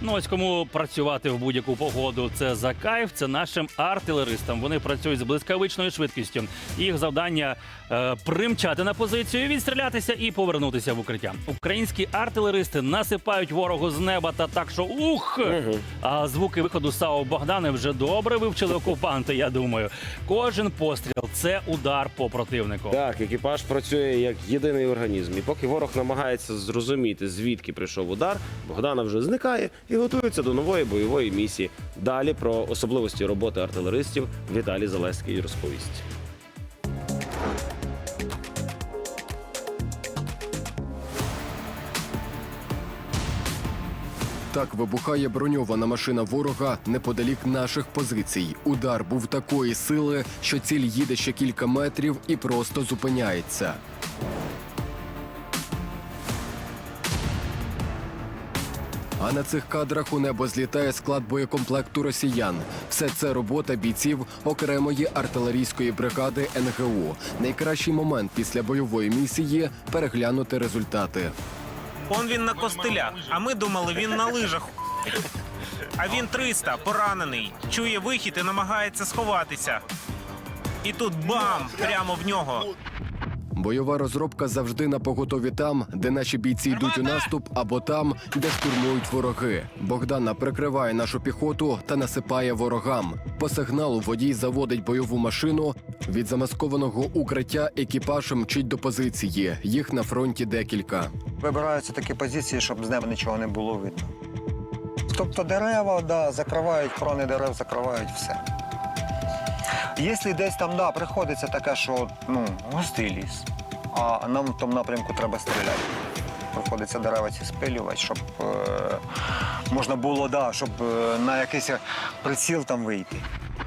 Ну ось кому працювати в будь-яку погоду. Це за кайф. Це нашим артилеристам. Вони працюють з блискавичною швидкістю. Їх завдання е, примчати на позицію, відстрілятися і повернутися в укриття. Українські артилеристи насипають ворогу з неба та так, що ух! А звуки виходу САУ Богдани вже добре вивчили окупанти. Я думаю, кожен постріл це удар по противнику. Так, екіпаж працює як єдиний організм. І поки ворог намагається зрозуміти, звідки прийшов удар, Богдана вже зникає і готується до нової бойової місії. Далі про особливості роботи артилеристів Віталій Залеський розповість. Так вибухає броньована машина ворога неподалік наших позицій. Удар був такої сили, що ціль їде ще кілька метрів і просто зупиняється. А на цих кадрах у небо злітає склад боєкомплекту росіян. Все це робота бійців окремої артилерійської бригади НГУ. Найкращий момент після бойової місії переглянути результати. Он він на костилях, а ми думали, він на лижах. А він 300, поранений, чує вихід і намагається сховатися. І тут бам! Прямо в нього. Бойова розробка завжди на поготові там, де наші бійці йдуть у наступ, або там, де штурмують вороги. Богдана прикриває нашу піхоту та насипає ворогам. По сигналу водій заводить бойову машину. Від замаскованого укриття екіпаж мчить до позиції. Їх на фронті декілька. Вибираються такі позиції, щоб з неба нічого не було видно. Тобто дерева, да, закривають, крони дерев закривають все. Якщо десь там да, приходиться таке, що ну, густий ліс, а нам в тому напрямку треба стріляти. Приходиться дерева ці спилювати, щоб е, можна було, да, щоб е, на якийсь приціл там вийти.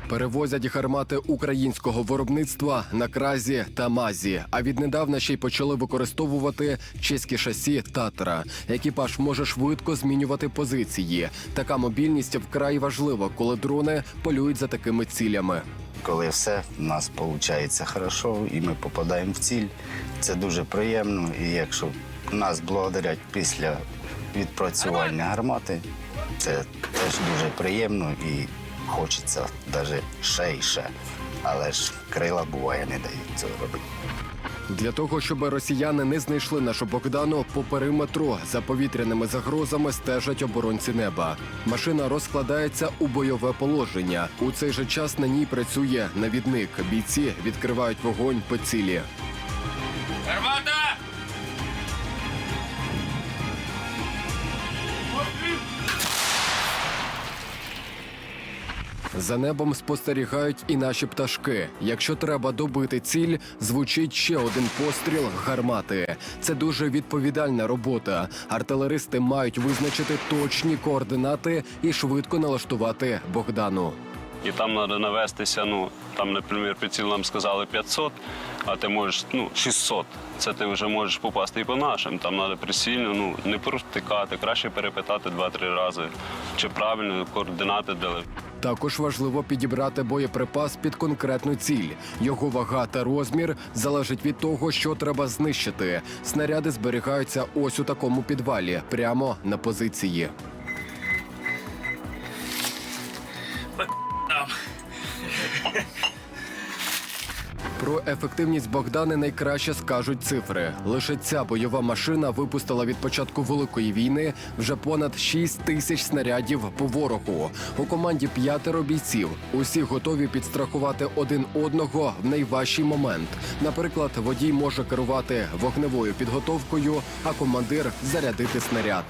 Перевозять гармати українського виробництва на кразі та мазі. А віднедавна ще й почали використовувати чеські шасі Татра. Екіпаж може швидко змінювати позиції. Така мобільність вкрай важлива, коли дрони полюють за такими цілями. Коли все в нас виходить хорошо і ми попадаємо в ціль. Це дуже приємно. І якщо нас благодарять після відпрацювання гармати, це теж дуже приємно і хочеться навіть ще і ще. Але ж крила буває не дають цього робити. Для того, щоб росіяни не знайшли нашу Богдану по периметру за повітряними загрозами стежать оборонці неба. Машина розкладається у бойове положення. У цей же час на ній працює навідник. Бійці відкривають вогонь по цілі. За небом спостерігають і наші пташки. Якщо треба добити ціль, звучить ще один постріл гармати. Це дуже відповідальна робота. Артилеристи мають визначити точні координати і швидко налаштувати Богдану. І там треба навестися, ну, там, наприклад, приціл нам сказали 500, а ти можеш, ну, 600. Це ти вже можеш попасти і по нашим. Там треба прицільно, ну, не провтикати, краще перепитати два-три рази, чи правильно координати дали. Також важливо підібрати боєприпас під конкретну ціль. Його вага та розмір залежить від того, що треба знищити. Снаряди зберігаються ось у такому підвалі, прямо на позиції. Про ефективність Богдани найкраще скажуть цифри. Лише ця бойова машина випустила від початку великої війни вже понад 6 тисяч снарядів по ворогу. У команді п'ятеро бійців. Усі готові підстрахувати один одного в найважчий момент. Наприклад, водій може керувати вогневою підготовкою, а командир зарядити снаряд.